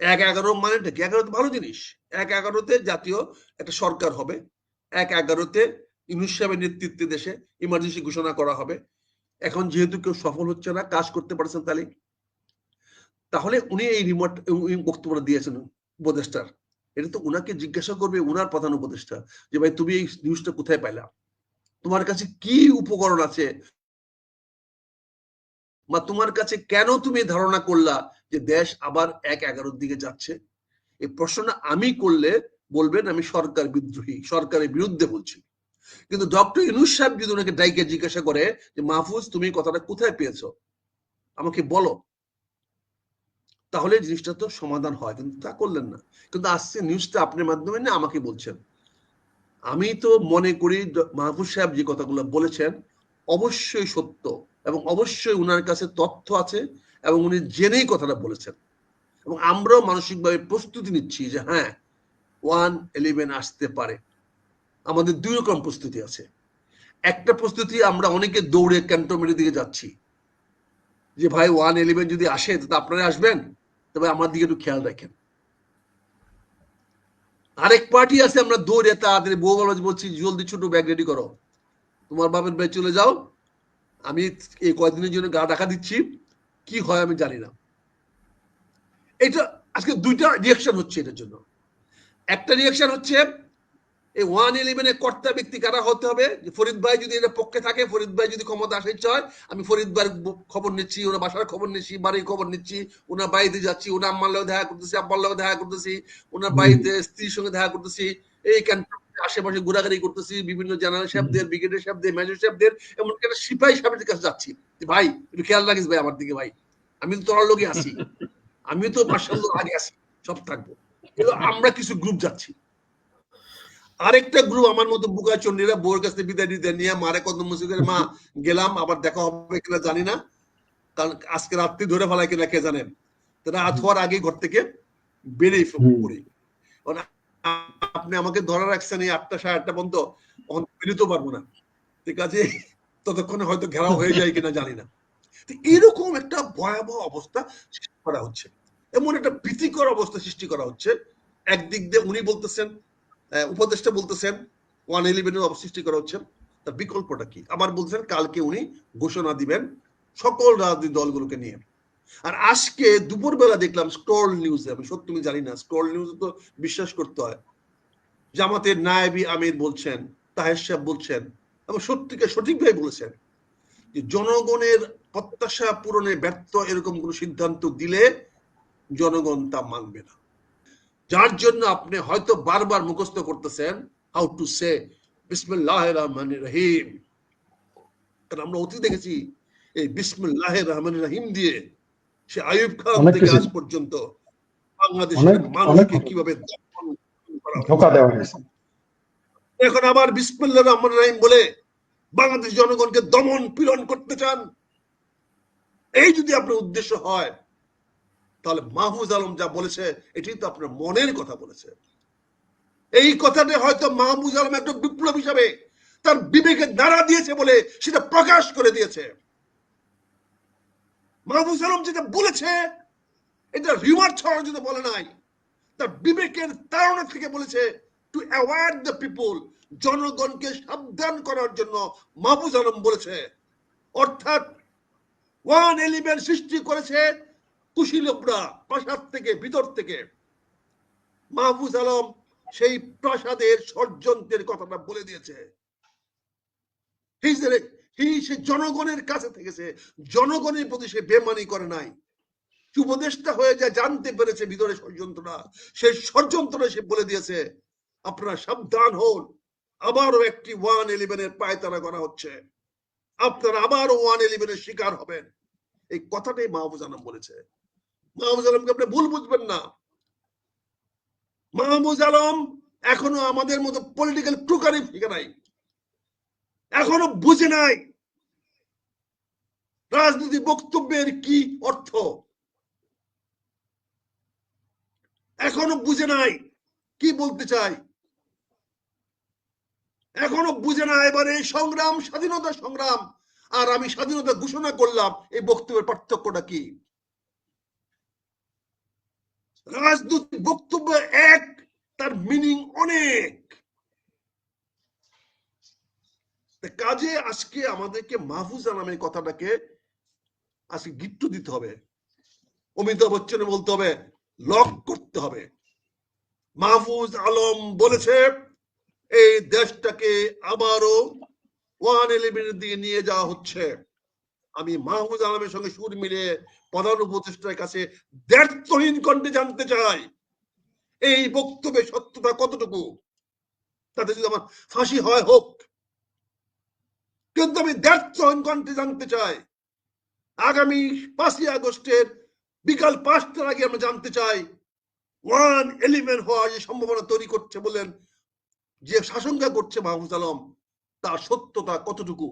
এক এগারো মানেটা কি? এগারো ভালো জিনিস। এক এগারোতে জাতীয় একটা সরকার হবে। এক এগারোতে ইউনুস সাহেবের নেতৃত্বে দেশে ইমার্জেন্সি ঘোষণা করা হবে। এখন যেহেতু কেউ সফল হচ্ছে না, কাজ করতে পারছেন তাহলে। তাহলে উনি এই রিমোট বক্তব্য দিয়েছেন উপদেষ্টার। এটা তো উনাকে জিজ্ঞাসা করবে, উনার প্রধান উপদেষ্টা যে, ভাই, তুমি এই নিউজটা কোথায় পাইলা? তোমার কাছে কি উপকরণ আছে? বা তোমার কাছে কেন তুমি ধারণা করলা যে দেশ আবার এক এগারোর দিকে যাচ্ছে? এই প্রশ্নটা আমি করলে বলবেন আমি সরকার বিদ্রোহী, সরকারের বিরুদ্ধে বলছি। কিন্তু ডক্টর ইনুস সাহেব যদি ওনাকে ডাইকে জিজ্ঞাসা করে যে, মাহফুজ, তুমি কথাটা কোথায় পেয়েছ? আমাকে বলো। তাহলে জিনিসটা তো সমাধান হয়, কিন্তু তা করলেন না। কিন্তু আসছে নিউজটা আপনার মাধ্যমে না আমাকে বলছেন। আমি তো মনে করি মাহফুজ সাহেব যে কথাগুলো বলেছেন, অবশ্যই সত্য। এবং অবশ্যই উনার কাছে তথ্য আছে এবং উনি জেনেই কথাটা বলেছেন। এবং আমরাও মানসিকভাবে প্রস্তুতি নিচ্ছি যে হ্যাঁ ওয়ান ইলেভেন আসতে পারে। আমাদের দুই রকম প্রস্তুতি আছে। একটা প্রস্তুতি আমরা অনেকে দৌড়ে ক্যান্টনমেন্টের দিকে যাচ্ছি। যে ভাই, ওয়ান ইলেভেন যদি আসে তো আপনারা আসবেন? তবে আমার দিকে একটু খেয়াল রাখেন। আরেক পার্টি আছে, আমরা দৌড়ে তাদের বউ বলছি, জলদি ছোট ব্যাগ রেডি করো। তোমার বাপের ভাই চলে যাও। আমি এই কয়েকদিনের জন্য গা ডাকা দিচ্ছি। কি হয় আমি জানি না। এটা আজকে দুইটা রিয়াকশন হচ্ছে এটার জন্য। একটা রিয়াকশন হচ্ছে এই ওয়ান ইলেভেনের কর্তা ব্যক্তি কারা হতে হবে? ফরিদ ভাই যদি এটা পক্ষে থাকে ফরিদ ভাই যদি ক্ষমতা আসে হয় আমি ফরিদ ভাইয়ের খবর নিচ্ছি ওনার বাসার খবর নিচ্ছি বাড়ির খবর নিচ্ছি ওনার বাড়িতে যাচ্ছি ওনার আম্মার লোক দেখা করতেছি আব্বার লোক দেখা করতেছি ওনার বাড়িতে স্ত্রীর সঙ্গে দেখা করতেছি এই আশেপাশে ঘোরাঘুরি করতেছি বিভিন্ন জেনারেল সাহেবদের ব্রিগেডের সাহেবদের মেজর সাহেবদের এমন একটা সিপাহী সাহেবের কাছে যাচ্ছি। ভাই একটু খেয়াল রাখিস ভাই আমার দিকে ভাই। আমি তো তোর লোকে আছি। আমি তো মার্শাল আগে আছি। সব থাকব। কিন্তু আমরা কিছু গ্রুপ যাচ্ছি। আরেকটা গ্রুপ আমার মতো বুকা চন্ডীরা বউর কাছে বিদায় দিতে নিয়ে মারে কত মুসিকের মা গেলাম আবার দেখা হবে কিনা জানি না। কারণ আজকে রাত্রি ধরে ফেলায় কিনা কে জানেন তারা রাত হওয়ার আগে ঘর থেকে বেরিয়ে পড়ি। আপনি আমাকে ধরা রাখছেন এই আটটা সাড়ে আটটা পর্যন্ত বেরোতে পারব না। ঠিক আছে? ততক্ষণে হয়তো ঘেরাও হয়ে যায় কিনা জানি না। এরকম একটা ভয়াবহ অবস্থা সৃষ্টি করা হচ্ছে। এমন একটা ভীতিকর অবস্থা সৃষ্টি করা হচ্ছে। একদিক দিয়ে উনি বলতেছেন উপদেষ্টা বলতেছেন, ওয়ান ইলেভেনের অবসৃষ্টি করা হচ্ছে। তার বিকল্পটা কি? আবার বলছেন, কালকে উনি ঘোষণা দিবেন সকল রাজনৈতিক দলগুলোকে নিয়ে। আর আজকে দুপুরবেলা দেখলাম স্ক্রল নিউজে, আমি সত্যি, আমি জানি না, স্ক্রল নিউজে তো বিশ্বাস করতে হয়। জামাতের নায়েবি আমির বলছেন, তাহের সাহেব বলছেন, এবং সত্যিকে সঠিকভাবে বলেছেন যে জনগণের প্রত্যাশা পূরণে ব্যর্থ এরকম কোন সিদ্ধান্ত দিলে জনগণ তা মানবে না। যার জন্য আপনি হয়তো বারবার মুখস্থ করতেছেন হাউ টু সে বিসমুল্লাহ রহমান রহিম। কারণ আমরা অতি দেখেছি, এই বিসমুল্লাহ রহমান রহিম দিয়ে সে আয়ুব খান থেকে আজ পর্যন্ত বাংলাদেশের মানুষকে কীভাবে ধোকা দেওয়া হয়েছে। এখন আবার বিসমুল্লাহ রহমান রহিম বলে বাংলাদেশ জনগণকে দমন পীড়ন করতে চান? এই যদি আপনার উদ্দেশ্য হয় তাহলে মাহমুদ আলম যা বলেছে এটি তো আপনার মনের কথা বলেছে। এই কথাটা হয়তো মাহমুদ আলম একটা বিপ্লব হিসাবে তার বিবেকে নাড়া দিয়েছে বলে সেটা প্রকাশ করে দিয়েছে। মাহমুদ আলম যেটা বলেছে, এটা রিমার ছড়ানোর জন্য বলে নাই। তার বিবেকের তাড়না থেকে বলেছে টু অ্যাওয়ার্ড দ্য পিপল জনগণকে সাবধান করার জন্য মাহবুজ আলম বলেছে। অর্থাৎ ওয়ান এলিমেন্ট সৃষ্টি করেছে কুশীলকরা প্রাসাদ থেকে, ভিতর থেকে। মাহবুজ আলম সেই প্রাসাদের ষড়যন্ত্রের কথাটা বলে দিয়েছে। সে জনগণের কাছে থেকেছে জনগণের প্রতি সে বেমানি করে নাই। উপদেষ্টা হয়ে যা জানতে পেরেছে ভিতরে ষড়যন্ত্রটা সেই ষড়যন্ত্র সে বলে দিয়েছে, আপনারা সাবধান হন। আবারও একটি ওয়ান ইলেভেনের পায়তারা করা হচ্ছে। আপনারা আবারও ওয়ান ইলেভেনের শিকার হবেন। এই কথাটাই মাহবুজ আলম বলেছে। মাহবুজ আলমকে আপনি ভুল বুঝবেন না। মাহবুজ আলম এখনও আমাদের মতো পলিটিক্যাল টুকারি শিখে নাই। এখনও বুঝে নাই রাজনীতি বক্তব্যের কি অর্থ। এখনও বুঝে নাই কি বলতে চাই। এখনও বুঝে না এবারে সংগ্রাম, স্বাধীনতা সংগ্রাম। আর আমি স্বাধীনতা ঘোষণা করলাম, এই বক্তব্যের পার্থক্যটা কি? রাজনৈতিক বক্তব্য এক, তার মিনিং অনেক তা কাজে আজকে আমাদেরকে মাহফুজ আলমের কথাটাকে আজকে গিট্টু দিতে হবে। অমিতাভ বচ্চনে বলতে হবে, লক করতে হবে। মাহফুজ আলম বলেছে, এই দেশটাকে আবারও ওয়ান ইলেভেনের দিকে নিয়ে যাওয়া হচ্ছে। আমি মাহফুজ আলমের সঙ্গে সুর মিলে প্রধান উপদেষ্টার কাছে দ্ব্যর্থহীন কণ্ঠে জানতে চাই, এই বক্তব্যের সত্যতা কতটুকু? তাতে যদি আমার ফাঁসি হয় হোক কিন্তু আমি দ্ব্যর্থহীন কণ্ঠে জানতে চাই। আগামী পাঁচই আগস্টের বিকাল পাঁচটার আগে আমরা জানতে চাই, ওয়ান এলিমেন্ট হওয়ার যে সম্ভাবনা তৈরি করছে বলেন, যে শাসনকা করছে মাহফুজ আলম, তার সত্যতা কতটুকু?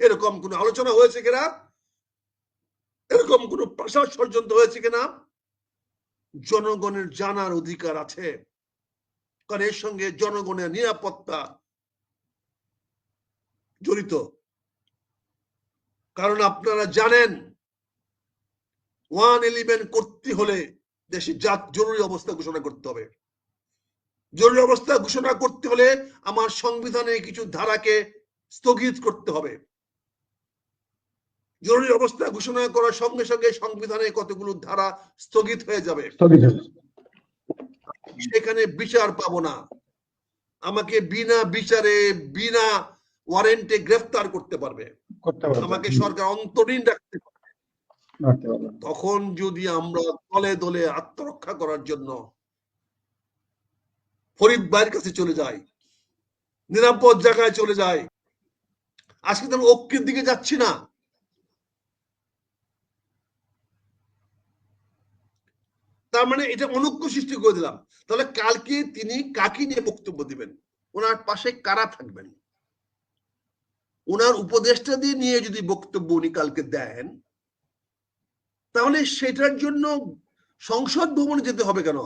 এরকম কোন আলোচনা হয়েছে কিনা? এরকম কোন প্রাসাদ ষড়যন্ত্র হয়েছে কিনা? জনগণের জানার অধিকার আছে। কারণ এর সঙ্গে জনগণের নিরাপত্তা জড়িত। কারণ আপনারা জানেন ওয়ান ইলেভেন করতে হলে দেশে জাত জরুরি অবস্থা ঘোষণা করতে হবে। জরুরি অবস্থা ঘোষণা করতে হলে আমার সংবিধানে কিছু ধারাকে স্থগিত করতে হবে। জরুরি অবস্থা ঘোষণা করার সঙ্গে সঙ্গে সংবিধানে কতগুলো ধারা স্থগিত হয়ে যাবে। সেখানে বিচার পাবো না। আমাকে বিনা বিচারে বিনা ওয়ারেন্টে গ্রেফতার করতে পারবে। আমাকে সরকার অন্তরীণ রাখতে পারবে। তখন যদি আমরা দলে দলে আত্মরক্ষা করার জন্য ফরিদ ভাইয়ের কাছে চলে যাই নিরাপদ জায়গায় চলে যাই আজকে তো ঐক্যের দিকে যাচ্ছি না। তার মানে এটা অনৈক্য সৃষ্টি করে দিলাম। তাহলে কালকে তিনি কাকে নিয়ে বক্তব্য দিবেন? ওনার পাশে কারা থাকবেন? ওনার উপদেষ্টা দিয়ে নিয়ে যদি বক্তব্য উনি কালকে দেন, তাহলে সেটার জন্য সংসদ ভবনে যেতে হবে কেন?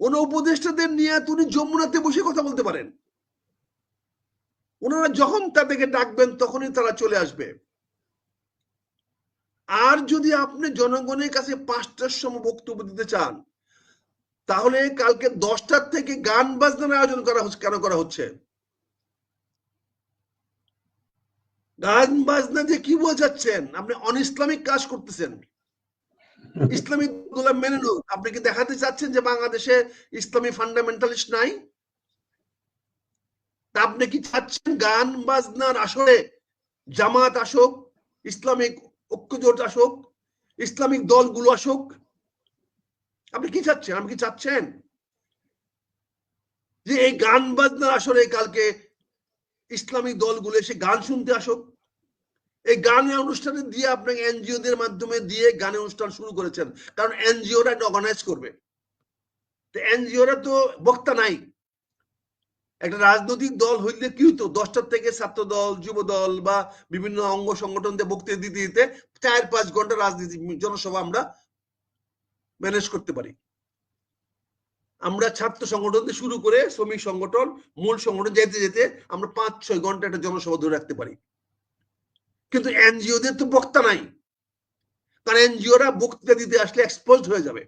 কোন উপদেষ্টাদের নিয়ে তুমি যমুনাতে বসে কথা বলতে পারেন। ওনারা যখন তাদেরকে ডাকবেন, তখনই তারা চলে আসবে। আর যদি আপনি জনগণের কাছে পাঁচটার সময় বক্তব্য দিতে চান, তাহলে কালকে দশটার থেকে গান বাজনার আয়োজন করা হচ্ছে, কেন করা হচ্ছে? গান বাজনা যে কি বোঝাচ্ছেন? আপনি অন ইসলামিক কাজ করতেছেন। ইসলামিকগুলা মেনে নিন। আপনি কি দেখাতে চাচ্ছেন যে বাংলাদেশে ইসলামী ফান্ডামেন্টালিস্ট নাই? আপনি কি চাচ্ছেন গান বাজনার আসরে জামাত আসুক, ইসলামিক ঐক্যজোট আসুক, ইসলামিক দলগুলো আসুক? আপনি কি চাচ্ছেন? আপনি কি চাচ্ছেন যে এই গান বাজনার আসরে কালকে ইসলামিক দলগুলো এসে গান শুনতে আসুক? এই গানের অনুষ্ঠানে দিয়ে আপনাকে এনজিও দের মাধ্যমে দিয়ে গানের অনুষ্ঠান শুরু করেছেন। কারণ এনজিওরা এটা অর্গানাইজ করবে। তো এনজিওরা তো বক্তা নাই। একটা রাজনৈতিক দল হইলে কি হতো দশটার থেকে ছাত্র দল যুব দল বা বিভিন্ন অঙ্গ সংগঠন দিয়ে বক্তৃতা দিতে দিতে চার পাঁচ ঘণ্টা রাজনীতি, জনসভা আমরা ম্যানেজ করতে পারি। আমরা ছাত্র সংগঠন শুরু করে শ্রমিক সংগঠন, মূল সংগঠন যেতে যেতে আমরা পাঁচ ছয় ঘণ্টা একটা জনসভা ধরে রাখতে পারি। কিন্তু এনজিওদের তো বক্তা নাই। কারণ এনজিওরা বক্তৃতা দিতে আসলে এক্সপোজ হয়ে যাবে।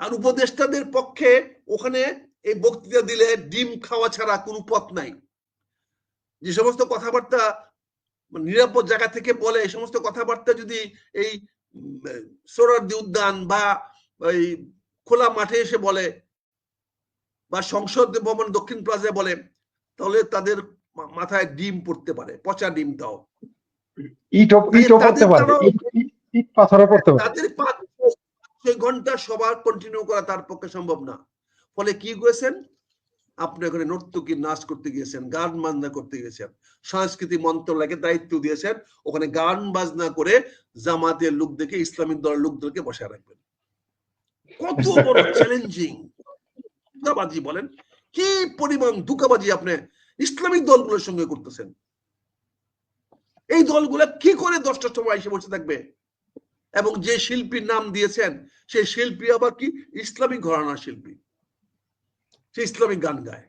আর উপদেষ্টাদের পক্ষে ওখানে এই বক্তৃতা দিলে ডিম খাওয়া ছাড়া কোনো পথ নাই। যে সমস্ত কথাবার্তা নিরাপদ জায়গা থেকে বলে, এই সমস্ত কথাবার্তা যদি এই সোরারদি উদ্যান বা ওই খোলা মাঠে এসে বলে বা সংসদ ভবন দক্ষিণ প্লাজায় বলে, তাহলে তাদের মাথায় ডিম পড়তে পারে পচা ডিম তাও ইটও ইটও করতে তাদের পারবে তারাও- ইট পাথরও করতে পারবে তাদের পাঁচ ছয় ঘণ্টা সবার কন্টিনিউ করা তার পক্ষে সম্ভব না। ফলে কি করেছেন? আপনি ওখানে নর্তকী নাচ করতে গিয়েছেন গান বাজনা করতে গিয়েছেন সংস্কৃতি মন্ত্রণালয়কে দায়িত্ব দিয়েছেন ওখানে গান বাজনা করে জামাতের লোকদেরকে ইসলামিক দলের লোকদেরকে বসায় রাখবেন। কত বড় চ্যালেঞ্জিং বলেন কি পরিমাণ ধোকাবাজি আপনি ইসলামিক দলগুলোর সঙ্গে করতেছেন। এই দলগুলো কি করে দশটার সময় এসে বসে থাকবে? এবং যে শিল্পীর নাম দিয়েছেন, সেই শিল্পী আবার কি? ইসলামিক ঘরানার শিল্পী। সে ইসলামিক গান গায়।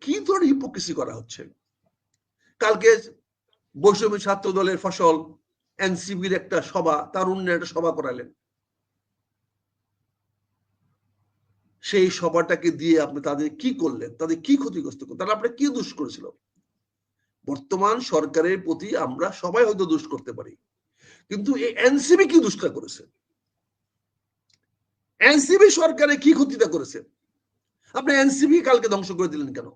কি ধরনের হিপোক্রেসি করা হচ্ছে? কালকে বৈষম্য ছাত্র দলের ফসল এনসিবির একটা সভা তারুণ্যের একটা সভা করালেন। সেই সভাটাকে দিয়ে আপনি তাদের কি করলেন? তাদের কি ক্ষতিগ্রস্ত করলেন? তারা আপনার কি দুষ করেছিল? বর্তমান সরকারের প্রতি আমরা সবাই হয়তো দুষ করতে পারি। কিন্তু এই এনসিবি কি দুষ্টা করেছে? এনসিবি সরকারে কি ক্ষতিটা করেছে? আপনি এনসিবি কালকে ধ্বংস করে দিলেন কেন?